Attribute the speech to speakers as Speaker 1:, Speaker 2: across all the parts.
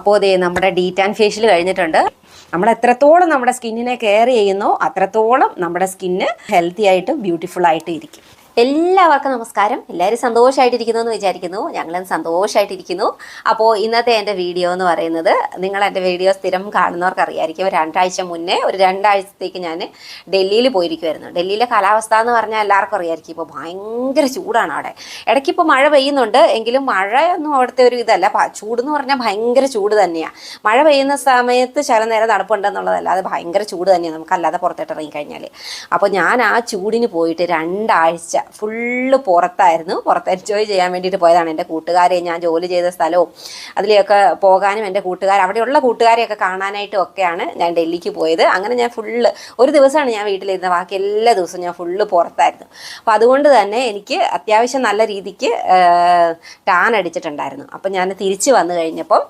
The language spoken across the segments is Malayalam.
Speaker 1: അപ്പോൾ അതേ നമ്മുടെ ഡീറ്റ് ആൻഡ് ഫേഷ്യൽ കഴിഞ്ഞിട്ടുണ്ട്. നമ്മൾ എത്രത്തോളം നമ്മുടെ സ്കിന്നിനെ കെയർ ചെയ്യുന്നോ അത്രത്തോളം നമ്മുടെ സ്കിന്ന് ഹെൽത്തി ആയിട്ടും ബ്യൂട്ടിഫുൾ ആയിട്ടും ഇരിക്കും. എല്ലാവർക്കും നമസ്കാരം. എല്ലാവരും സന്തോഷമായിട്ടിരിക്കുന്നു എന്ന് വിചാരിക്കുന്നു. ഞങ്ങളും സന്തോഷമായിട്ടിരിക്കുന്നു അപ്പോൾ ഇന്നത്തെ എന്റെ വീഡിയോ എന്ന് പറയുന്നത് നിങ്ങൾ എന്റെ വീഡിയോ സ്ഥിരം കാണുന്നവർക്ക് അറിയായിരിക്കും രണ്ടാഴ്ച മുന്നേ ഒരു രണ്ടാഴ്ചത്തേക്ക് ഞാൻ ഡൽഹിയിൽ പോയിരിക്കുമായിരുന്നു ഡൽഹിയിലെ കാലാവസ്ഥ എന്ന് പറഞ്ഞാൽ എല്ലാവർക്കും അറിയായിരിക്കും. ഇപ്പോൾ ഭയങ്കര ചൂടാണ് അവിടെ. ഇടയ്ക്ക് ഇപ്പോൾ മഴ പെയ്യുന്നുണ്ട്. എങ്കിലും മഴയൊന്നും അവിടുത്തെ ഒരു ഇതല്ല. ചൂട് ചൂടെന്ന് പറഞ്ഞാൽ ഭയങ്കര ചൂട് തന്നെയാണ് മഴ പെയ്യുന്ന സമയത്ത് ചില നേരം തണുപ്പുണ്ടെന്നുള്ളതല്ല. അത് ഭയങ്കര ചൂട് തന്നെയാണ് നമുക്കല്ലാതെ പുറത്തോട്ട് ഇറങ്ങിക്കഴിഞ്ഞാൽ അപ്പോൾ ഞാൻ ആ ചൂടിന് പോയിട്ട് രണ്ടാഴ്ച ഫുള്ള് പുറത്തായിരുന്നു. പുറത്ത് എൻജോയ് ചെയ്യാൻ വേണ്ടിയിട്ട് പോയതാണ് എന്റെ കൂട്ടുകാരെ. ഞാൻ ജോലി ചെയ്ത സ്ഥലവും അതിലെയൊക്കെ പോകാനും എന്റെ കൂട്ടുകാർ അവിടെയുള്ള കൂട്ടുകാരെയൊക്കെ കാണാനായിട്ടും ഒക്കെയാണ് ഞാൻ ഡൽഹിക്ക് പോയത്. അങ്ങനെ ഞാൻ ഫുള്ള് ഒരു ദിവസമാണ് ഞാൻ വീട്ടിലിരുന്നത്. ബാക്കി എല്ലാ ദിവസവും ഞാൻ ഫുള്ള് പുറത്തായിരുന്നു. അപ്പോൾ അതുകൊണ്ട് തന്നെ എനിക്ക് അത്യാവശ്യം നല്ല രീതിക്ക് ടാൻ അടിച്ചിട്ടുണ്ടായിരുന്നു. അപ്പം ഞാൻ തിരിച്ച് വന്നു കഴിഞ്ഞപ്പം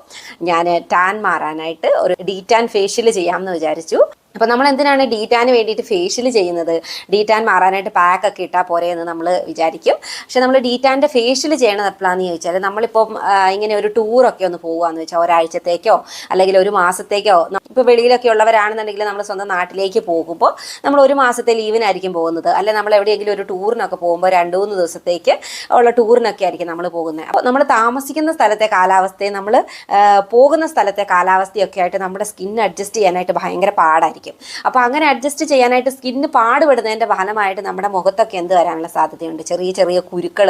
Speaker 1: ഞാൻ ടാൻ മാറാനായിട്ട് ഒരു ഡീറ്റാൻ ഫേഷ്യൽ ചെയ്യാമെന്ന് വിചാരിച്ചു. അപ്പോൾ നമ്മൾ എന്തിനാണ് ഡീറ്റാന് വേണ്ടിയിട്ട് ഫേഷ്യൽ ചെയ്യുന്നത്? ഡീറ്റാൻ മാറാനായിട്ട് പാക്ക് ഒക്കെ ഇട്ടാൽ പോരെ എന്ന് നമ്മൾ വിചാരിക്കും. പക്ഷെ നമ്മൾ ഡീറ്റാന്റെ ഫേഷ്യൽ ചെയ്യണത് എപ്പോഴാണെന്ന് ചോദിച്ചാൽ നമ്മളിപ്പം ഇങ്ങനെ ഒരു ടൂറൊക്കെ ഒന്ന് പോകുകയെന്ന് വെച്ചാൽ ഒരാഴ്ചത്തേക്കോ അല്ലെങ്കിൽ ഒരു മാസത്തേക്കോ ഇപ്പോൾ വെളിയിലൊക്കെ ഉള്ളവരാണെന്നുണ്ടെങ്കിൽ നമ്മൾ സ്വന്തം നാട്ടിലേക്ക് പോകുമ്പോൾ നമ്മൾ ഒരു മാസത്തെ ലീവിനായിരിക്കും പോകുന്നത്. അല്ലെ നമ്മൾ എവിടെയെങ്കിലും ഒരു ടൂറിനൊക്കെ പോകുമ്പോൾ രണ്ട് മൂന്ന് ദിവസത്തേക്ക് ഉള്ള ടൂറിനൊക്കെ ആയിരിക്കും നമ്മൾ പോകുന്നത്. അപ്പോൾ നമ്മൾ താമസിക്കുന്ന സ്ഥലത്തെ കാലാവസ്ഥയും നമ്മൾ പോകുന്ന സ്ഥലത്തെ കാലാവസ്ഥയൊക്കെ ആയിട്ട് നമ്മുടെ സ്കിൻ അഡ്ജസ്റ്റ് ചെയ്യാനായിട്ട് ഭയങ്കര പാടായിരിക്കും. അപ്പോൾ അങ്ങനെ അഡ്ജസ്റ്റ് ചെയ്യാനായിട്ട് സ്കിന്ന് പാടുപെടുന്നതിന്റെ ഫലമായിട്ട് നമ്മുടെ മുഖത്തൊക്കെ എന്ത് വരാനുള്ള സാധ്യതയുണ്ട്? ചെറിയ ചെറിയ കുരുക്കൾ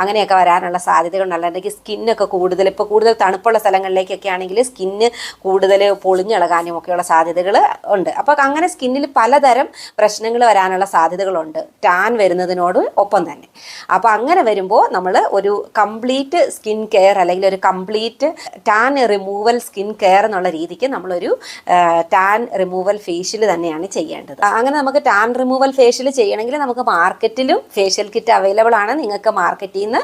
Speaker 1: അങ്ങനെയൊക്കെ വരാനുള്ള സാധ്യതകളുണ്ട്. അല്ലെങ്കിൽ സ്കിന്നൊക്കെ കൂടുതൽ ഇപ്പോൾ കൂടുതൽ തണുപ്പുള്ള സ്ഥലങ്ങളിലേക്കൊക്കെ ആണെങ്കിൽ സ്കിന്ന് കൂടുതൽ പൊളിഞ്ഞിളകാനും ഒക്കെയുള്ള സാധ്യതകൾ ഉണ്ട്. അപ്പോൾ അങ്ങനെ സ്കിന്നിൽ പലതരം പ്രശ്നങ്ങൾ വരാനുള്ള സാധ്യതകളുണ്ട്. ടാൻ വരുന്നതിനോട് ഒപ്പം തന്നെ. അപ്പോൾ അങ്ങനെ വരുമ്പോൾ നമ്മൾ ഒരു കംപ്ലീറ്റ് സ്കിൻ കെയർ അല്ലെങ്കിൽ ഒരു complete tan removal skin care എന്നുള്ള രീതിക്ക് നമ്മളൊരു ടാൻ റിമൂവൽ ഫേഷ്യൽ തന്നെയാണ് ചെയ്യേണ്ടത്. അങ്ങനെ നമുക്ക് ടാൻ റിമൂവൽ ഫേഷ്യൽ ചെയ്യണമെങ്കിൽ നമുക്ക് മാർക്കറ്റിലും ഫേഷ്യൽ കിറ്റ് അവൈലബിൾ ആണ്. നിങ്ങൾക്ക് മാർക്കറ്റിൽ നിന്ന്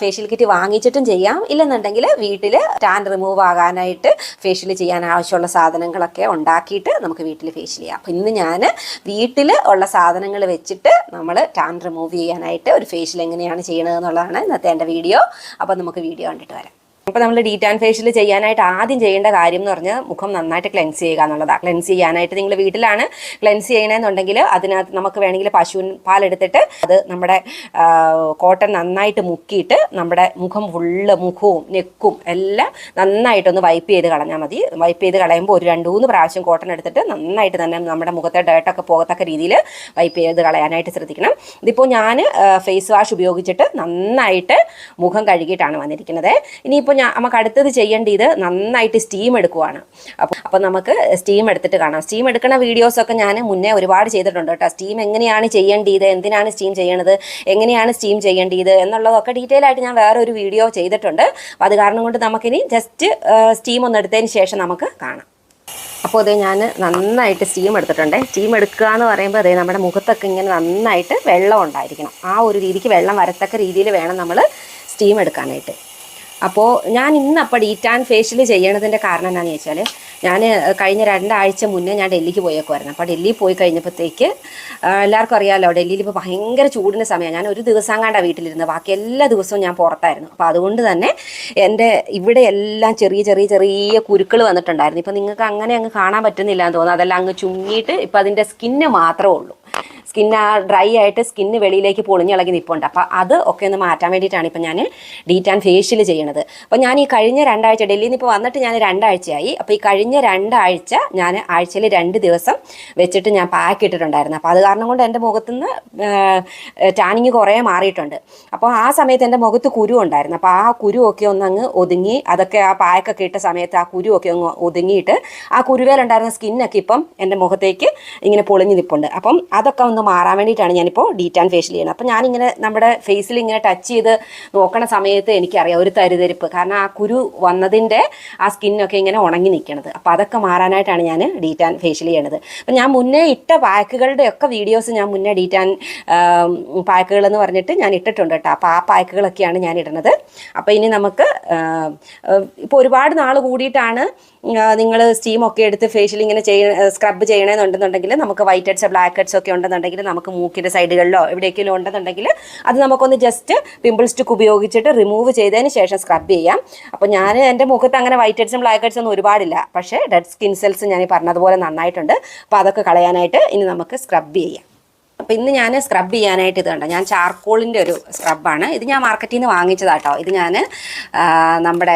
Speaker 1: ഫേഷ്യൽ കിറ്റ് വാങ്ങിച്ചിട്ടും ചെയ്യാം. ഇല്ലെന്നുണ്ടെങ്കിൽ വീട്ടിൽ ടാൻ റിമൂവ് ആകാനായിട്ട് ഫേഷ്യൽ ചെയ്യാൻ ആവശ്യമുള്ള സാധനങ്ങളൊക്കെ ഉണ്ടാക്കിയിട്ട് നമുക്ക് വീട്ടിൽ ഫേഷ്യൽ ചെയ്യാം. അപ്പം ഇന്ന് ഞാൻ വീട്ടിൽ ഉള്ള സാധനങ്ങൾ വെച്ചിട്ട് നമ്മൾ ടാൻ റിമൂവ് ചെയ്യാനായിട്ട് ഒരു ഫേഷ്യൽ എങ്ങനെയാണ് ചെയ്യണത് എന്നുള്ളതാണ് ഇന്നത്തെ എന്റെ വീഡിയോ അപ്പോൾ നമുക്ക് വീഡിയോ കണ്ടിട്ട് വരാം. അപ്പോൾ നമ്മൾ ഡീറ്റാൻ ഫേഷ്യൽ ചെയ്യാനായിട്ട് ആദ്യം ചെയ്യേണ്ട കാര്യം എന്ന് പറഞ്ഞാൽ മുഖം നന്നായിട്ട് ക്ലെൻസ് ചെയ്യുക എന്നുള്ളതാണ്. ക്ലെൻസ് ചെയ്യാനായിട്ട് നിങ്ങൾ വീട്ടിലാണ് ക്ലെൻസ് ചെയ്യണമെന്നുണ്ടെങ്കിൽ അതിനകത്ത് നമുക്ക് വേണമെങ്കിൽ പശുവിൻ പാലെടുത്തിട്ട് അത് നമ്മുടെ കോട്ടൺ നന്നായിട്ട് മുക്കിയിട്ട് നമ്മുടെ മുഖം ഫുള്ള് മുഖവും നെക്കും എല്ലാം നന്നായിട്ടൊന്ന് വൈപ്പ് ചെയ്ത് കളഞ്ഞാൽ മതി. വൈപ്പ് ചെയ്ത് കളയുമ്പോൾ ഒരു രണ്ട് മൂന്ന് പ്രാവശ്യം കോട്ടൺ എടുത്തിട്ട് നന്നായിട്ട് തന്നെ നമ്മുടെ മുഖത്തെ ഡേട്ടൊക്കെ പോകത്തക്ക രീതിയിൽ വൈപ്പ് ചെയ്ത് കളയാനായിട്ട് ശ്രദ്ധിക്കണം. ഇതിപ്പോൾ ഞാൻ ഫേസ് വാഷ് ഉപയോഗിച്ചിട്ട് നന്നായിട്ട് മുഖം കഴുകിയിട്ടാണ് വന്നിരിക്കുന്നത്. ഇനിയിപ്പോൾ ഞാൻ നമുക്ക് അടുത്തത് ചെയ്യേണ്ടത് നന്നായിട്ട് സ്റ്റീം എടുക്കുവാണ്. അപ്പോൾ അപ്പോൾ നമുക്ക് സ്റ്റീം എടുത്തിട്ട് കാണാം. സ്റ്റീം എടുക്കുന്ന വീഡിയോസൊക്കെ ഞാൻ മുന്നേ ഒരുപാട് ചെയ്തിട്ടുണ്ട് കേട്ടോ. സ്റ്റീം എങ്ങനെയാണ് ചെയ്യേണ്ടത്? എന്തിനാണ് സ്റ്റീം ചെയ്യണത്? എങ്ങനെയാണ് സ്റ്റീം ചെയ്യേണ്ടത്? എന്നുള്ളതൊക്കെ ഡീറ്റെയിൽ ആയിട്ട് ഞാൻ വേറെ ഒരു വീഡിയോ ചെയ്തിട്ടുണ്ട്. അപ്പോൾ അത് കാരണം കൊണ്ട് നമുക്കിനി ജസ്റ്റ് സ്റ്റീം ഒന്ന് എടുത്തതിന് ശേഷം നമുക്ക് കാണാം. അപ്പോൾ അതേ ഞാൻ നന്നായിട്ട് സ്റ്റീം എടുത്തിട്ടുണ്ട്. സ്റ്റീം എടുക്കുക എന്ന് പറയുമ്പോൾ അതേ നമ്മുടെ മുഖത്തൊക്കെ ഇങ്ങനെ നന്നായിട്ട് വെള്ളം ഉണ്ടായിരിക്കണം. ആ ഒരു രീതിക്ക് വെള്ളം വരത്തക്ക രീതിയിൽ വേണം നമ്മൾ സ്റ്റീം എടുക്കാനായിട്ട്. അപ്പോൾ ഞാൻ ഇന്ന് അപ്പോൾ ടാൻ ഫേഷ്യൽ ചെയ്യണതിന്റെ കാരണം എന്താണെന്ന് വെച്ചാൽ ഞാൻ കഴിഞ്ഞ രണ്ടാഴ്ച മുന്നേ ഞാൻ ഡൽഹിക്ക് പോയേക്കുമായിരുന്നു അപ്പോൾ ഡൽഹിയിൽ പോയി കഴിഞ്ഞപ്പോഴത്തേക്ക് എല്ലാവർക്കും അറിയാമല്ലോ ഡൽഹിയിൽ ഇപ്പോൾ ഭയങ്കര ചൂടിന്റെ സമയമാണ്. ഞാൻ ഒരു ദിവസം കണ്ട വീട്ടിലിരുന്നത്. ബാക്കി എല്ലാ ദിവസവും ഞാൻ പുറത്തായിരുന്നു. അപ്പോൾ അതുകൊണ്ട് തന്നെ എന്റെ ഇവിടെ എല്ലാം ചെറിയ ചെറിയ ചെറിയ കുരുക്കൾ വന്നിട്ടുണ്ടായിരുന്നു. ഇപ്പോൾ നിങ്ങൾക്ക് അങ്ങനെ അങ്ങ് കാണാൻ പറ്റുന്നില്ല എന്ന് തോന്നുന്നു. അതെല്ലാം അങ്ങ് ചുങ്ങിയിട്ട് ഇപ്പോൾ അതിന്റെ സ്കിന്ന് മാത്രമേ ഉള്ളൂ. സ്കിന്ന് ആ ഡ്രൈ ആയിട്ട് സ്കിന്ന് വെളിയിലേക്ക് പൊളിഞ്ഞിളകി നിൽപ്പുണ്ട് അപ്പോൾ അത് ഒക്കെ ഒന്ന് മാറ്റാൻ വേണ്ടിയിട്ടാണ് ഇപ്പം ഞാൻ ഡീറ്റാൻ ഫേഷ്യൽ ചെയ്യണത്. അപ്പോൾ ഞാൻ ഈ കഴിഞ്ഞ രണ്ടാഴ്ച ഡൽഹിയിൽ നിന്ന് ഇപ്പോൾ വന്നിട്ട് ഞാൻ രണ്ടാഴ്ചയായി. അപ്പോൾ ഈ കഴിഞ്ഞ രണ്ടാഴ്ച ഞാൻ ആഴ്ചയിൽ രണ്ട് ദിവസം വെച്ചിട്ട് ഞാൻ പാക്ക് ഇട്ടിട്ടുണ്ടായിരുന്നു. അപ്പോൾ അത് കാരണം കൊണ്ട് എന്റെ മുഖത്തുനിന്ന് ടാനിങ് കുറേ മാറിയിട്ടുണ്ട്. അപ്പോൾ ആ സമയത്ത് എന്റെ മുഖത്ത് കുരു ഉണ്ടായിരുന്നു. അപ്പോൾ ആ കുരു ഒക്കെ ഒന്ന് അങ്ങ് ഒതുങ്ങി അതൊക്കെ ആ പായൊക്കെ ഇട്ട സമയത്ത് ആ കുരു ഒക്കെ ഒന്ന് ഒതുങ്ങിയിട്ട് ആ കുരുവേലുണ്ടായിരുന്ന സ്കിന്നൊക്കെ ഇപ്പം എന്റെ മുഖത്തേക്ക് ഇങ്ങനെ പൊളിഞ്ഞു നിൽപ്പുണ്ട് അപ്പം അതൊക്കെ ഒന്ന് മാറാൻ വേണ്ടിയിട്ടാണ് ഞാനിപ്പോൾ ഡീറ്റ് ആൻഡ് ഫേഷ്യൽ ചെയ്യുന്നത്. അപ്പോൾ ഞാനിങ്ങനെ നമ്മുടെ ഫേസിൽ ഇങ്ങനെ ടച്ച് ചെയ്ത് നോക്കണ സമയത്ത് എനിക്കറിയാം ഒരു തരിതരിപ്പ്. കാരണം ആ കുരു വന്നതിന്റെ ആ സ്കിന്നൊക്കെ ഇങ്ങനെ ഉണങ്ങി നിൽക്കണത് അപ്പോൾ അതൊക്കെ മാറാനായിട്ടാണ് ഞാൻ ഡീറ്റ് ആൻഡ് ഫേഷ്യൽ ചെയ്യണത്. അപ്പം ഞാൻ മുന്നേ ഇട്ട പാക്കുകളുടെ ഒക്കെ വീഡിയോസ് ഞാൻ മുന്നേ ഡീറ്റ് ആൻഡ് പാക്കുകൾ എന്ന് പറഞ്ഞിട്ട് ഞാൻ ഇട്ടിട്ടുണ്ട് കേട്ടോ. അപ്പോൾ ആ പാക്കുകളൊക്കെയാണ് ഞാൻ ഇടുന്നത് അപ്പോൾ ഇനി നമുക്ക് ഇപ്പോൾ ഒരുപാട് നാൾ കൂടിയിട്ടാണ് നിങ്ങൾ സ്റ്റീമൊക്കെ എടുത്ത് ഫേഷ്യൽ ഇങ്ങനെ ചെയ്യ സ്ക്രബ് ചെയ്യണമെന്നുണ്ടെന്നുണ്ടെങ്കിൽ നമുക്ക് വൈറ്റ് ഹെഡ്സ് ബ്ലാക്ക് ഹെഡ്സ് ഒക്കെ ഒക്കെ ഉണ്ടെന്നുണ്ടെങ്കിൽ നമുക്ക് മൂക്കിന്റെ സൈഡുകളിലോ എവിടെയെങ്കിലും ഉണ്ടെന്നുണ്ടെങ്കിൽ അത് നമുക്കൊന്ന് ജസ്റ്റ് പിമ്പിൾ സ്റ്റിക്ക് ഉപയോഗിച്ചിട്ട് റിമൂവ് ചെയ്തതിന് ശേഷം സ്ക്രബ് ചെയ്യാം. അപ്പോൾ ഞാൻ എന്റെ മുഖത്ത് അങ്ങനെ വൈറ്റ് ഹെഡ്സും ബ്ലാക്ക് ഹെഡ്സും ഒന്നും ഒരുപാടില്ല. പക്ഷേ ഡെഡ് സ്കിൻ സെൽസ് ഞാൻ പറഞ്ഞതുപോലെ നന്നായിട്ടുണ്ട്. അപ്പോൾ അതൊക്കെ കളയാനായിട്ട് ഇനി നമുക്ക് സ്ക്രബ് ചെയ്യാം. അപ്പോൾ ഇന്ന് ഞാൻ സ്ക്രബ് ചെയ്യാനായിട്ട് ഇത് കണ്ടോ? ഞാൻ ചാർക്കോളിന്റെ ഒരു സ്ക്രബാണ് ഇത് ഞാൻ മാർക്കറ്റിൽ നിന്ന് വാങ്ങിച്ചതാട്ടോ ഇത് ഞാൻ നമ്മുടെ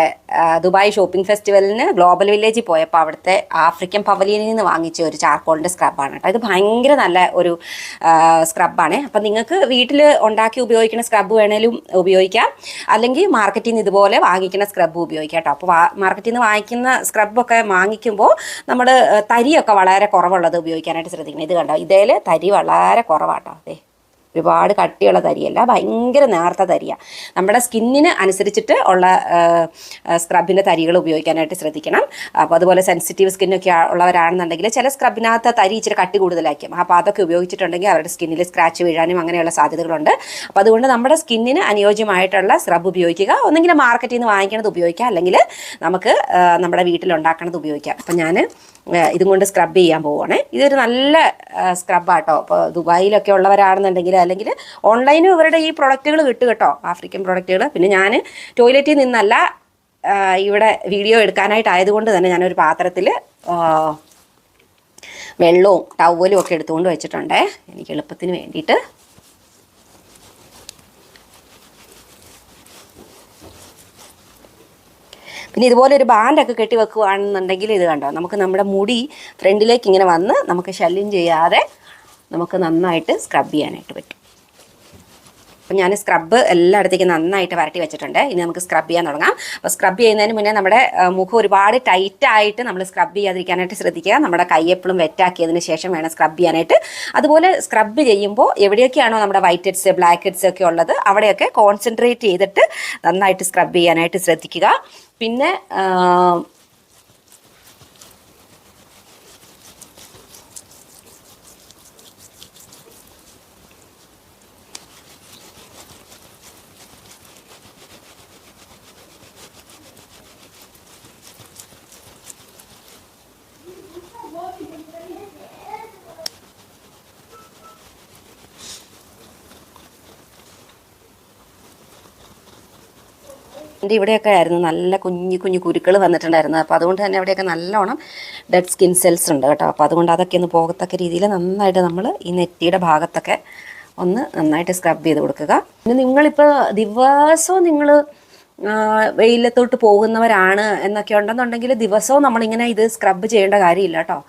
Speaker 1: ദുബായ് ഷോപ്പിംഗ് ഫെസ്റ്റിവലിന് ഗ്ലോബൽ വില്ലേജിൽ പോയപ്പോൾ അവിടുത്തെ ആഫ്രിക്കൻ പവലിയനിൽ നിന്ന് വാങ്ങിച്ച ഒരു ചാർക്കോളിന്റെ സ്ക്രബാണ് കേട്ടോ ഇത് ഭയങ്കര നല്ല ഒരു സ്ക്രബാണ് അപ്പം നിങ്ങൾക്ക് വീട്ടിൽ ഉണ്ടാക്കി ഉപയോഗിക്കുന്ന സ്ക്രബ് വേണേലും ഉപയോഗിക്കാം. അല്ലെങ്കിൽ മാർക്കറ്റിൽ നിന്ന് ഇതുപോലെ വാങ്ങിക്കുന്ന സ്ക്രബ് ഉപയോഗിക്കാം കേട്ടോ അപ്പോൾ മാർക്കറ്റിൽ നിന്ന് വാങ്ങിക്കുന്ന സ്ക്രബൊക്കെ വാങ്ങിക്കുമ്പോൾ നമ്മൾ തരിയൊക്കെ വളരെ കുറവുള്ളത് ഉപയോഗിക്കാനായിട്ട് ശ്രദ്ധിക്കണം. ഇത് കണ്ടോ? ഇതേൽ തരി വളരെ കുറവാട്ടോ. അതെ ഒരുപാട് കട്ടിയുള്ള തരിയല്ല ഭയങ്കര നേർത്ത തരിയാണ് നമ്മുടെ സ്കിന്നിന് അനുസരിച്ചിട്ട് ഉള്ള സ്ക്രബിന്റെ തരികൾ ഉപയോഗിക്കാനായിട്ട് ശ്രദ്ധിക്കണം. അപ്പോൾ അതുപോലെ സെൻസിറ്റീവ് സ്കിന്നൊക്കെ ഉള്ളവരാണെന്നുണ്ടെങ്കിൽ ചില സ്ക്രബിനകത്ത് തരി ഇച്ചിരി കട്ടി കൂടുതലായിരിക്കും. അപ്പോൾ അതൊക്കെ ഉപയോഗിച്ചിട്ടുണ്ടെങ്കിൽ അവരുടെ സ്കിന്നിൽ സ്ക്രാച്ച് വീഴാനും അങ്ങനെയുള്ള സാധ്യതകളുണ്ട്. അപ്പോൾ അതുകൊണ്ട് നമ്മുടെ സ്കിന്നിന് അനുയോജ്യമായിട്ടുള്ള സ്ക്രബ് ഉപയോഗിക്കുക. ഒന്നെങ്കിൽ മാർക്കറ്റിൽ നിന്ന് വാങ്ങിക്കണത് ഉപയോഗിക്കുക. അല്ലെങ്കിൽ നമുക്ക് നമ്മുടെ നമ്മുടെ വീട്ടിലുണ്ടാക്കണത് ഉപയോഗിക്കാം. അപ്പോൾ ഞാൻ ഇതും കൊണ്ട് സ്ക്രബ് ചെയ്യാൻ പോവുകയാണേ ഇതൊരു നല്ല സ്ക്രബാട്ടോ. അപ്പോൾ ദുബായിലൊക്കെ ഉള്ളവരാണെന്നുണ്ടെങ്കിൽ അല്ലെങ്കിൽ ഓൺലൈനും ഇവരുടെ ഈ പ്രൊഡക്റ്റുകൾ കിട്ടും കേട്ടോ. ആഫ്രിക്കൻ പ്രൊഡക്റ്റുകൾ പിന്നെ ഞാൻ ടോയ്ലറ്റിൽ നിന്നല്ല ഇവിടെ വീഡിയോ എടുക്കാനായിട്ട് ആയതുകൊണ്ട് തന്നെ ഞാനൊരു പാത്രത്തിൽ വെള്ളവും ടവലും ഒക്കെ എടുത്തുകൊണ്ട് വെച്ചിട്ടുണ്ടേ. എനിക്ക് എളുപ്പത്തിന് വേണ്ടിയിട്ട്. പിന്നെ ഇതുപോലെ ഒരു ബാൻഡൊക്കെ കെട്ടി വെക്കുകയാണെന്നുണ്ടെങ്കിൽ ഇത് കണ്ടോ? നമുക്ക് നമ്മുടെ മുടി ഫ്രണ്ടിലേക്ക് ഇങ്ങനെ വന്ന് നമുക്ക് ശല്യം ചെയ്യാതെ നമുക്ക് നന്നായിട്ട് സ്ക്രബ് ചെയ്യാനായിട്ട് പറ്റും. അപ്പം ഞാൻ സ്ക്രബ് എല്ലായിടത്തേക്കും നന്നായിട്ട് വരട്ടി വെച്ചിട്ടുണ്ട്. ഇനി നമുക്ക് സ്ക്രബ് ചെയ്യാൻ തുടങ്ങാം. അപ്പോൾ സ്ക്രബ് ചെയ്യുന്നതിന് മുന്നേ നമ്മുടെ മുഖം ഒരുപാട് ടൈറ്റായിട്ട് നമ്മൾ സ്ക്രബ് ചെയ്യാതിരിക്കാനായിട്ട് ശ്രദ്ധിക്കുക. നമ്മുടെ കൈ എപ്പോഴും വെറ്റാക്കിയതിന് ശേഷം വേണം സ്ക്രബ് ചെയ്യാനായിട്ട്. അതുപോലെ സ്ക്രബ് ചെയ്യുമ്പോൾ എവിടെയൊക്കെയാണോ നമ്മുടെ വൈറ്റ് ഹെഡ്സ് ബ്ലാക്ക് ഹെഡ്സ് ഒക്കെ ഉള്ളത് അവിടെയൊക്കെ കോൺസെൻട്രേറ്റ് ചെയ്തിട്ട് നന്നായിട്ട് സ്ക്രബ് ചെയ്യാനായിട്ട് ശ്രദ്ധിക്കുക. പിന്നെ എന്റെ ഇവിടെയൊക്കെ ആയിരുന്നു നല്ല കുഞ്ഞു കുഞ്ഞു കുരുക്കൾ വന്നിട്ടുണ്ടായിരുന്നു. അപ്പോൾ അതുകൊണ്ട് തന്നെ അവിടെയൊക്കെ നല്ലോണം ഡെഡ് സ്കിൻ സെൽസ് ഉണ്ട് കേട്ടോ. അപ്പോൾ അതുകൊണ്ട് അതൊക്കെ ഒന്ന് പോകത്തക്ക രീതിയിൽ നന്നായിട്ട് നമ്മൾ ഈ നെറ്റിയുടെ ഭാഗത്തൊക്കെ ഒന്ന് നന്നായിട്ട് സ്ക്രബ് ചെയ്ത് കൊടുക്കുക. പിന്നെ നിങ്ങളിപ്പോൾ ദിവസവും നിങ്ങൾ വെയിലത്തോട്ട് പോകുന്നവരാണ് എന്നൊക്കെ ഉണ്ടെന്നുണ്ടെങ്കിൽ ദിവസവും നമ്മളിങ്ങനെ ഇത് സ്ക്രബ് ചെയ്യേണ്ട കാര്യമില്ല കേട്ടോ.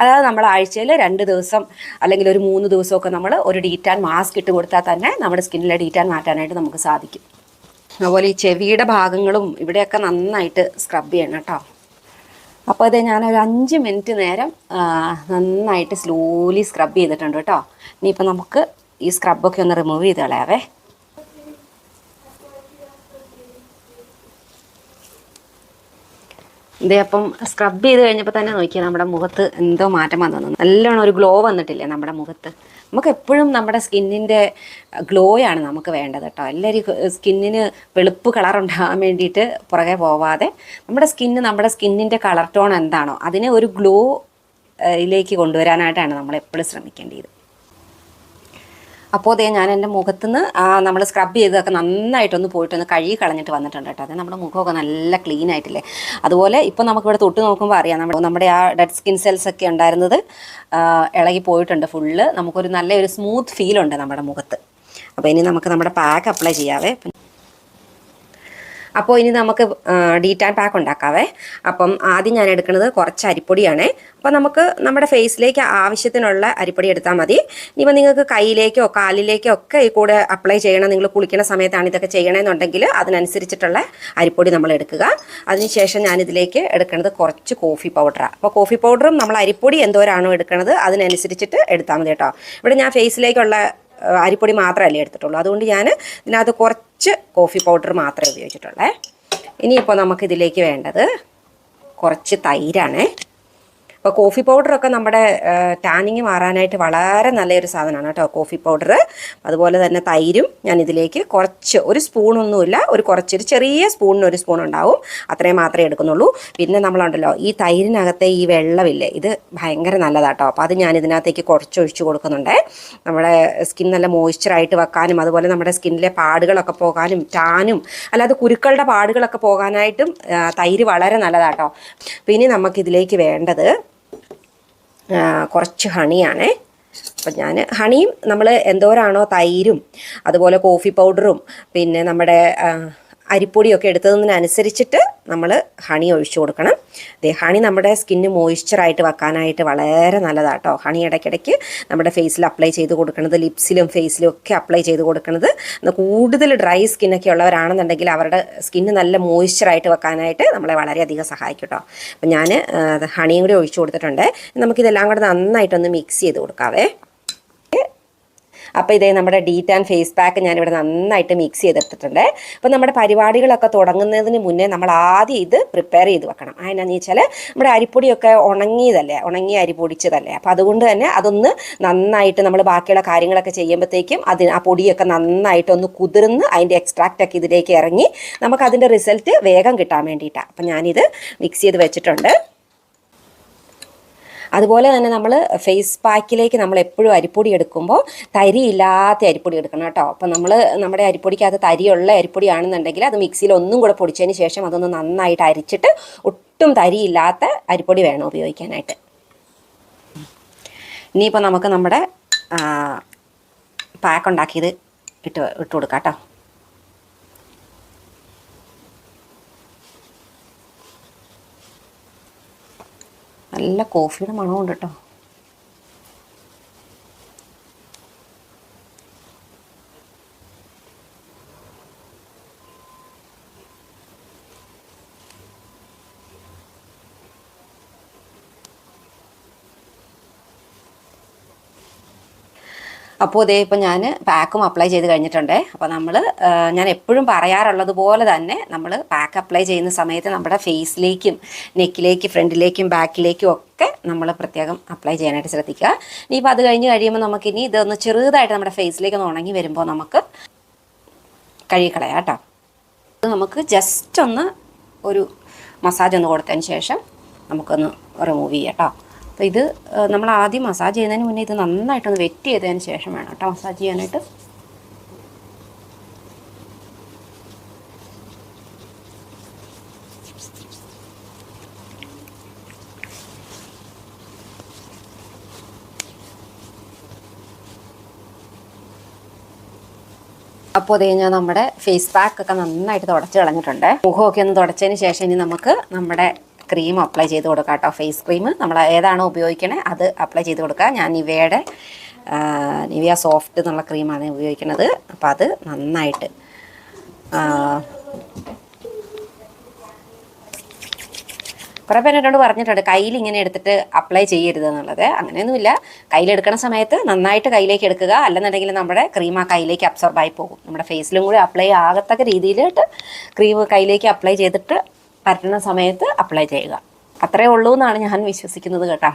Speaker 1: അതായത് നമ്മൾ ആഴ്ചയിൽ രണ്ട് ദിവസം അല്ലെങ്കിൽ ഒരു മൂന്ന് ദിവസമൊക്കെ നമ്മൾ ഒരു ഡീറ്റാൻ മാസ്ക് ഇട്ട് കൊടുത്താൽ തന്നെ നമ്മുടെ സ്കിന്നിലെ ഡീറ്റാൻ മാറ്റാനായിട്ട് നമുക്ക് സാധിക്കും. അതുപോലെ ഈ ചെവിയുടെ ഭാഗങ്ങളും ഇവിടെയൊക്കെ നന്നായിട്ട് സ്ക്രബ് ചെയ്യണം കേട്ടോ. അപ്പോൾ അത് ഞാനൊരു അഞ്ച് മിനിറ്റ് നേരം നന്നായിട്ട് സ്ലോലി സ്ക്രബ് ചെയ്തിട്ടുണ്ട് കേട്ടോ. ഇനിയിപ്പോൾ നമുക്ക് ഈ സ്ക്രബൊക്കെ ഒന്ന് റിമൂവ് ചെയ്ത് കളയാവേ. ഇതേ അപ്പം സ്ക്രബ് ചെയ്ത് കഴിഞ്ഞപ്പോൾ തന്നെ നോക്കിയാൽ നമ്മുടെ മുഖത്ത് എന്തോ മാറ്റം വന്നു. നല്ലോണം ഒരു ഗ്ലോ വന്നിട്ടില്ലേ നമ്മുടെ മുഖത്ത്? നമുക്ക് എപ്പോഴും നമ്മുടെ സ്കിന്നിന്റെ ഗ്ലോയാണ് നമുക്ക് വേണ്ടത് കേട്ടോ. എല്ലാവരും സ്കിന്നിന് വെളുപ്പ് കളർ ഉണ്ടാകാൻ വേണ്ടിയിട്ട് പുറകെ പോവാതെ നമ്മുടെ സ്കിന്ന് നമ്മുടെ സ്കിന്നിന്റെ കളർ ടോൺ എന്താണോ അതിനെ ഒരു ഗ്ലോ യിലേക്ക് കൊണ്ടുവരാനായിട്ടാണ് നമ്മൾ എപ്പോഴും ശ്രമിക്കേണ്ടത് അപ്പോൾ അതേ ഞാൻ എന്റെ മുഖത്തുനിന്ന് നമ്മൾ സ്ക്രബ് ചെയ്തതൊക്കെ നന്നായിട്ടൊന്ന് പോയിട്ടൊന്ന് കഴുകി കളഞ്ഞിട്ട് വന്നിട്ടുണ്ട് കേട്ടോ. അത് നമ്മുടെ മുഖമൊക്കെ നല്ല ക്ലീൻ ആയിട്ടില്ലേ? അതുപോലെ ഇപ്പോൾ നമുക്കിവിടെ തൊട്ട് നോക്കുമ്പോൾ അറിയാം നമ്മുടെ നമ്മുടെ ആ ഡെഡ് സ്കിൻ സെൽസ് ഒക്കെ ഉണ്ടായിരുന്നത് ഇളകി പോയിട്ടുണ്ട് ഫുള്ള് നമുക്കൊരു നല്ലൊരു സ്മൂത്ത് ഫീലുണ്ട് നമ്മുടെ മുഖത്ത്. അപ്പോൾ ഇനി നമുക്ക് നമ്മുടെ പാക്ക് അപ്ലൈ ചെയ്യാവേ. അപ്പോൾ ഇനി നമുക്ക് ഡീറ്റാൻ പാക്ക് ഉണ്ടാക്കാവേ. അപ്പം ആദ്യം ഞാൻ എടുക്കുന്നത് കുറച്ച് അരിപ്പൊടിയാണേ. അപ്പോൾ നമുക്ക് നമ്മുടെ ഫേസിലേക്ക് ആവശ്യത്തിനുള്ള അരിപ്പൊടി എടുത്താൽ മതി. ഇനിയിപ്പോൾ നിങ്ങൾക്ക് കയ്യിലേക്കോ കാലിലേക്കോ ഒക്കെ ഈ കൂടെ അപ്ലൈ ചെയ്യണം. നിങ്ങൾ കുളിക്കുന്ന സമയത്താണ് ഇതൊക്കെ ചെയ്യണമെന്നുണ്ടെങ്കിൽ അതിനനുസരിച്ചിട്ടുള്ള അരിപ്പൊടി നമ്മൾ എടുക്കുക. അതിനുശേഷം ഞാനിതിലേക്ക് എടുക്കുന്നത് കുറച്ച് കോഫി പൗഡറാണ് അപ്പോൾ കോഫി പൗഡറും നമ്മൾ അരിപ്പൊടി എന്തോരാണോ എടുക്കുന്നത് അതിനനുസരിച്ചിട്ട് എടുത്താൽ മതി കേട്ടോ. ഇവിടെ ഞാൻ ഫേസിലേക്കുള്ള അരിപ്പൊടി മാത്രമല്ലേ എടുത്തിട്ടുള്ളൂ. അതുകൊണ്ട് ഞാൻ ഇതിനകത്ത് കുറച്ച് കോഫി പൗഡർ മാത്രമേ ഉപയോഗിച്ചിട്ടുള്ളേ. ഇനിയിപ്പോൾ നമുക്കിതിലേക്ക് വേണ്ടത് കുറച്ച് തൈരാണേ. ഇപ്പോൾ കോഫി പൗഡറൊക്കെ നമ്മുടെ ടാനിങ് മാറാനായിട്ട് വളരെ നല്ലൊരു സാധനമാണ് കേട്ടോ കോഫി പൗഡർ. അതുപോലെ തന്നെ തൈരും ഞാൻ ഇതിലേക്ക് കുറച്ച് ഒരു സ്പൂണൊന്നുമില്ല ഒരു കുറച്ചൊരു ചെറിയ സ്പൂണിന് ഒരു സ്പൂൺ ഉണ്ടാവും അത്രയും മാത്രമേ എടുക്കുന്നുള്ളൂ. പിന്നെ നമ്മളുണ്ടല്ലോ ഈ തൈരിനകത്തെ ഈ വെള്ളമില്ലേ ഇത് ഭയങ്കര നല്ലതാട്ടോ അപ്പോൾ അത് ഞാൻ ഇതിനകത്തേക്ക് കുറച്ച് ഒഴിച്ചു കൊടുക്കുന്നുണ്ട്. നമ്മുടെ സ്കിൻ നല്ല മോയ്സ്ചറായിട്ട് വെക്കാനും അതുപോലെ നമ്മുടെ സ്കിന്നിലെ പാടുകളൊക്കെ പോകാനും ടാനും അല്ലാതെ കുരുക്കളുടെ പാടുകളൊക്കെ പോകാനായിട്ടും തൈര് വളരെ നല്ലതാട്ടോ പിന്നെ നമുക്കിതിലേക്ക് വേണ്ടത് കുറച്ച് ഹണിയാണേ. അപ്പം ഞാൻ ഹണിയും നമ്മൾ എന്തോരാണോ തൈരും അതുപോലെ കോഫി പൗഡറും പിന്നെ നമ്മുടെ അരിപ്പൊടിയൊക്കെ എടുത്തതിനനുസരിച്ചിട്ട് നമ്മൾ ഹണി ഒഴിച്ചു കൊടുക്കണം. ദേ ഹണി നമ്മുടെ സ്കിന്ന് മോയ്സ്ചറായിട്ട് വെക്കാനായിട്ട് വളരെ നല്ലതാട്ടോ. ഹണി ഇടയ്ക്കിടയ്ക്ക് നമ്മുടെ ഫേസിൽ അപ്ലൈ ചെയ്ത് കൊടുക്കുന്നത് ലിപ്സിലും ഫേസിലും ഒക്കെ അപ്ലൈ ചെയ്ത് കൊടുക്കുന്നത് കൂടുതൽ ഡ്രൈ സ്കിന്നൊക്കെ ഉള്ളവരാണെന്നുണ്ടെങ്കിൽ അവരുടെ സ്കിന്ന് നല്ല മോയ്സ്ചറായിട്ട് വെക്കാനായിട്ട് നമ്മളെ വളരെയധികം സഹായിക്കും കേട്ടോ അപ്പം ഞാൻ ഹണിയും കൂടി ഒഴിച്ചു കൊടുത്തിട്ടുണ്ട്. നമുക്കിതെല്ലാം കൂടെ നന്നായിട്ടൊന്ന് മിക്സ് ചെയ്ത് കൊടുക്കാവേ. അപ്പോൾ ഇതേ നമ്മുടെ ഡീറ്റ് ആൻഡ് ഫേസ് പാക്ക് ഞാനിവിടെ നന്നായിട്ട് മിക്സ് ചെയ്തെടുത്തിട്ടുണ്ട്. അപ്പോൾ നമ്മുടെ പരിപാടികളൊക്കെ തുടങ്ങുന്നതിന് മുന്നേ നമ്മൾ ആദ്യം ഇത് പ്രിപ്പയർ ചെയ്ത് വെക്കണം. അതിനാന്ന് വെച്ചാൽ നമ്മുടെ അരിപ്പൊടിയൊക്കെ ഉണങ്ങിയതല്ലേ? ഉണങ്ങിയ അരി പൊടിച്ചതല്ലേ? അപ്പോൾ അതുകൊണ്ട് തന്നെ അതൊന്ന് നന്നായിട്ട് നമ്മൾ ബാക്കിയുള്ള കാര്യങ്ങളൊക്കെ ചെയ്യുമ്പോഴത്തേക്കും അതിന് ആ പൊടിയൊക്കെ നന്നായിട്ട് ഒന്ന് കുതിർന്ന് അതിന്റെ എക്സ്ട്രാക്റ്റൊക്കെ ഇതിലേക്ക് ഇറങ്ങി നമുക്ക് അതിന്റെ റിസൾട്ട് വേഗം കിട്ടാൻ വേണ്ടിയിട്ടാണ് അപ്പം ഞാനിത് മിക്സ് ചെയ്ത് വെച്ചിട്ടുണ്ട്. അതുപോലെ തന്നെ നമ്മൾ ഫേസ് പാക്കിലേക്ക് നമ്മൾ എപ്പോഴും അരിപ്പൊടി എടുക്കുമ്പോൾ തരിയില്ലാത്ത അരിപ്പൊടി എടുക്കണം കേട്ടോ. അപ്പം നമ്മൾ നമ്മുടെ അരിപ്പൊടിക്കകത്ത് തരിയുള്ള അരിപ്പൊടിയാണെന്നുണ്ടെങ്കിൽ അത് മിക്സിയിൽ ഒന്നും കൂടെ പൊടിച്ചതിന് ശേഷം അതൊന്ന് നന്നായിട്ട് അരിച്ചിട്ട് ഒട്ടും തരിയില്ലാത്ത അരിപ്പൊടി വേണം ഉപയോഗിക്കാനായിട്ട്. ഇനിയിപ്പോൾ നമുക്ക് നമ്മുടെ പാക്ക് ഉണ്ടാക്കിയത് ഇട്ട് ഇട്ട് കൊടുക്കാം കേട്ടോ. നല്ല കോഫിയുടെ മണമുണ്ട് കേട്ടോ. അപ്പോൾ ഇതേ ഇപ്പം ഞാൻ പാക്കും അപ്ലൈ ചെയ്ത് കഴിഞ്ഞിട്ടുണ്ട്. അപ്പോൾ നമ്മൾ ഞാൻ എപ്പോഴും പറയാറുള്ളത് പോലെ തന്നെ നമ്മൾ പാക്ക് അപ്ലൈ ചെയ്യുന്ന സമയത്ത് നമ്മുടെ ഫേസിലേക്കും നെക്കിലേക്ക് ഫ്രണ്ടിലേക്കും ബാക്കിലേക്കും ഒക്കെ നമ്മൾ പ്രത്യേകം അപ്ലൈ ചെയ്യാനായിട്ട് ശ്രദ്ധിക്കുക. ഇനിയിപ്പോൾ അത് കഴിഞ്ഞ് കഴിയുമ്പോൾ നമുക്ക് ഇനി ഇതൊന്ന് ചെറുതായിട്ട് നമ്മുടെ ഫേസിലേക്ക് ഒന്ന് ഉണങ്ങി വരുമ്പോൾ നമുക്ക് കഴുകിക്കളയാം കേട്ടോ. നമുക്ക് ജസ്റ്റ് ഒന്ന് ഒരു മസാജ് ഒന്ന് കൊടുത്തതിന് ശേഷം നമുക്കൊന്ന് റിമൂവ് ചെയ്യാം കേട്ടോ. അപ്പോൾ ഇത് നമ്മൾ ആദ്യം മസാജ് ചെയ്യുന്നതിന് മുന്നേ ഇത് നന്നായിട്ടൊന്ന് വെറ്റ് ചെയ്തതിന് ശേഷം വേണം കേട്ടോ മസാജ് ചെയ്യാനായിട്ട്. അപ്പോൾ അത് കഴിഞ്ഞാൽ നമ്മുടെ ഫേസ് പാക്ക് ഒക്കെ നന്നായിട്ട് തുടച്ച് കളഞ്ഞിട്ടുണ്ട്. മുഖമൊക്കെ ഒന്ന് തുടച്ചതിന് ശേഷം ഇനി നമുക്ക് നമ്മുടെ ക്രീം അപ്ലൈ ചെയ്ത് കൊടുക്കാം കേട്ടോ. ഫേസ് ക്രീം നമ്മൾ ഏതാണോ ഉപയോഗിക്കണേ അത് അപ്ലൈ ചെയ്ത് കൊടുക്കുക ഞാൻ നിവയുടെ നിവിയ സോഫ്റ്റ് എന്നുള്ള ക്രീമാണ് ഉപയോഗിക്കുന്നത് അപ്പോൾ അത് നന്നായിട്ട് കുറേ പേര് എന്നോട് പറഞ്ഞിട്ടുണ്ട് കയ്യിൽ ഇങ്ങനെ എടുത്തിട്ട് അപ്ലൈ ചെയ്യരുത് എന്നുള്ളത്. അങ്ങനെയൊന്നുമില്ല. കയ്യിലെടുക്കുന്ന സമയത്ത് നന്നായിട്ട് കയ്യിലേക്ക് എടുക്കുക. അല്ലെന്നുണ്ടെങ്കിൽ നമ്മുടെ ക്രീം ആ കയ്യിലേക്ക് അബ്സോർബ് ആയി പോകും. നമ്മുടെ ഫേസിലും കൂടി അപ്ലൈ ആകത്തക്ക രീതിയിലിട്ട് ക്രീം കയ്യിലേക്ക് അപ്ലൈ ചെയ്തിട്ട് പരട്ടുന്ന സമയത്ത് അപ്ലൈ ചെയ്യുക. അത്രേ ഉള്ളൂ എന്നാണ് ഞാൻ വിശ്വസിക്കുന്നത് കേട്ടോ.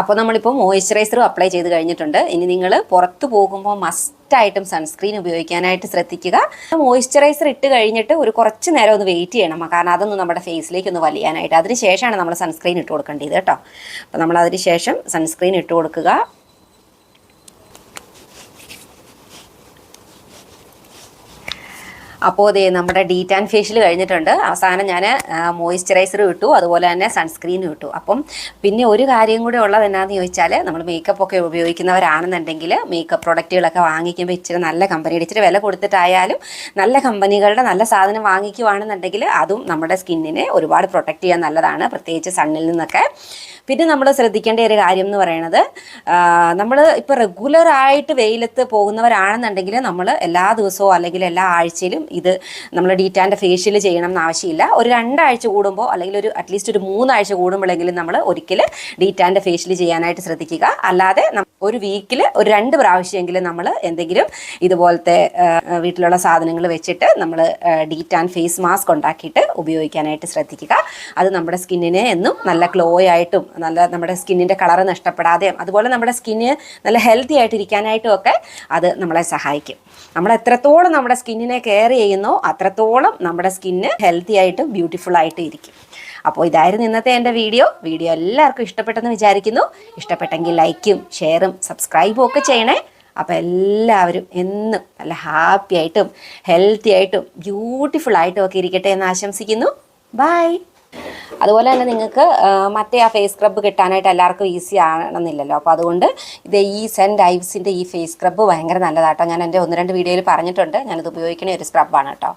Speaker 1: അപ്പോൾ നമ്മളിപ്പോൾ മോയ്സ്ചറൈസറും അപ്ലൈ ചെയ്ത് കഴിഞ്ഞിട്ടുണ്ട്. ഇനി നിങ്ങൾ പുറത്ത് പോകുമ്പോൾ മസ്റ്റായിട്ടും സൺസ്ക്രീൻ ഉപയോഗിക്കാനായിട്ട് ശ്രദ്ധിക്കുക. മോയ്സ്ചറൈസർ ഇട്ട് കഴിഞ്ഞിട്ട് ഒരു കുറച്ച് നേരം ഒന്ന് വെയിറ്റ് ചെയ്യണം. കാരണം അതൊന്ന് നമ്മുടെ ഫേസിലേക്ക് ഒന്ന് വലിയാനായിട്ട്. അതിന് ശേഷമാണ് നമ്മൾ സൺസ്ക്രീൻ ഇട്ട് കൊടുക്കേണ്ടത് കേട്ടോ. അപ്പോൾ നമ്മൾ അതിന് ശേഷം സൺസ്ക്രീൻ ഇട്ട് കൊടുക്കുക. അപ്പോൾ ദേ നമ്മുടെ ഡീറ്റ് ആൻഡ് ഫേഷ്യൽ കഴിഞ്ഞിട്ടുണ്ട്. അവസാനം ഞാൻ മോയ്സ്ചറൈസർ ഇട്ടു അതുപോലെ തന്നെ സൺസ്ക്രീനും ഇട്ടു. അപ്പം പിന്നെ ഒരു കാര്യം കൂടെ ഉള്ളത് എന്നാന്ന് ചോദിച്ചാൽ നമ്മൾ മേക്കപ്പ് ഒക്കെ ഉപയോഗിക്കുന്നവരാണെന്നുണ്ടെങ്കിൽ മേക്കപ്പ് പ്രൊഡക്റ്റുകളൊക്കെ വാങ്ങിക്കുമ്പോൾ ഇച്ചിരി നല്ല കമ്പനിയുടെ ഇച്ചിരി വില കൊടുത്തിട്ടായാലും നല്ല കമ്പനികളുടെ നല്ല സാധനം വാങ്ങിക്കുവാണെന്നുണ്ടെങ്കിൽ അതും നമ്മുടെ സ്കിന്നിനെ ഒരുപാട് പ്രൊട്ടക്റ്റ് ചെയ്യാൻ നല്ലതാണ് പ്രത്യേകിച്ച് സണ്ണിൽ നിന്നൊക്കെ. പിന്നെ നമ്മൾ ശ്രദ്ധിക്കേണ്ട ഒരു കാര്യം എന്ന് പറയുന്നത് നമ്മൾ ഇപ്പോൾ റെഗുലറായിട്ട് വെയിലത്ത് പോകുന്നവരാണെന്നുണ്ടെങ്കിൽ നമ്മൾ എല്ലാ ദിവസവും അല്ലെങ്കിൽ എല്ലാ ആഴ്ചയിലും ഇത് നമ്മൾ ഡീറ്റാന്റെ ഫേഷ്യൽ ചെയ്യണം എന്നാവശ്യമില്ല ഒരു രണ്ടാഴ്ച കൂടുമ്പോൾ അല്ലെങ്കിൽ ഒരു അറ്റ്ലീസ്റ്റ് ഒരു മൂന്നാഴ്ച കൂടുമ്പോഴെങ്കിലും നമ്മൾ ഒരിക്കൽ ഡീറ്റാന്റെ ഫേഷ്യൽ ചെയ്യാനായിട്ട് ശ്രദ്ധിക്കുക. അല്ലാതെ ഒരു വീക്കിൽ ഒരു രണ്ട് പ്രാവശ്യമെങ്കിലും നമ്മൾ എന്തെങ്കിലും ഇതുപോലത്തെ വീട്ടിലുള്ള സാധനങ്ങൾ വെച്ചിട്ട് നമ്മൾ ഡീറ്റാൻ ഫേസ് മാസ്ക് ഉണ്ടാക്കിയിട്ട് ഉപയോഗിക്കാനായിട്ട് ശ്രദ്ധിക്കുക. അത് നമ്മുടെ സ്കിന്നിനെ എന്നും നല്ല ഗ്ലോ ആയിട്ടും നല്ല നമ്മുടെ സ്കിന്നിന്റെ കളറ് നഷ്ടപ്പെടാതെയും അതുപോലെ നമ്മുടെ സ്കിന്ന് നല്ല ഹെൽത്തി ആയിട്ടിരിക്കാനായിട്ടും ഒക്കെ അത് നമ്മളെ സഹായിക്കും. നമ്മൾ എത്രത്തോളം നമ്മുടെ സ്കിന്നിനെ കെയർ ചെയ്യുന്നോ അത്രത്തോളം നമ്മുടെ സ്കിന്ന് ഹെൽത്തി ആയിട്ടും ബ്യൂട്ടിഫുൾ ആയിട്ട് ഇരിക്കും. അപ്പോൾ ഇതായിരുന്നു ഇന്നത്തെ എന്റെ വീഡിയോ. വീഡിയോ എല്ലാവർക്കും ഇഷ്ടപ്പെട്ടെന്ന് വിചാരിക്കുന്നു. ഇഷ്ടപ്പെട്ടെങ്കിൽ ലൈക്കും ഷെയറും സബ്സ്ക്രൈബും ഒക്കെ ചെയ്യണേ. അപ്പോൾ എല്ലാവരും എന്നും നല്ല ഹാപ്പി ആയിട്ടും ഹെൽത്തി ആയിട്ടും ബ്യൂട്ടിഫുൾ ആയിട്ടും ഒക്കെ ഇരിക്കട്ടെ എന്ന് ആശംസിക്കുന്നു. ബൈ. അതുപോലെ തന്നെ നിങ്ങൾക്ക് മറ്റേ ആ ഫേസ് സ്ക്രബ് കിട്ടാനായിട്ട് എല്ലാവർക്കും ഈസി ആണെന്നില്ലല്ലോ. അപ്പോൾ അതുകൊണ്ട് ഇത് ഈ സെന്റ് ഐവ്സിന്റെ ഈ ഫേസ് സ്ക്രബ് ഭയങ്കര നല്ലതാട്ടോ. ഞാൻ എന്റെ ഒന്ന് രണ്ട് വീഡിയോയിൽ പറഞ്ഞിട്ടുണ്ട്. ഞാനിത് ഉപയോഗിക്കുന്ന ഒരു സ്ക്രബാണ് കേട്ടോ.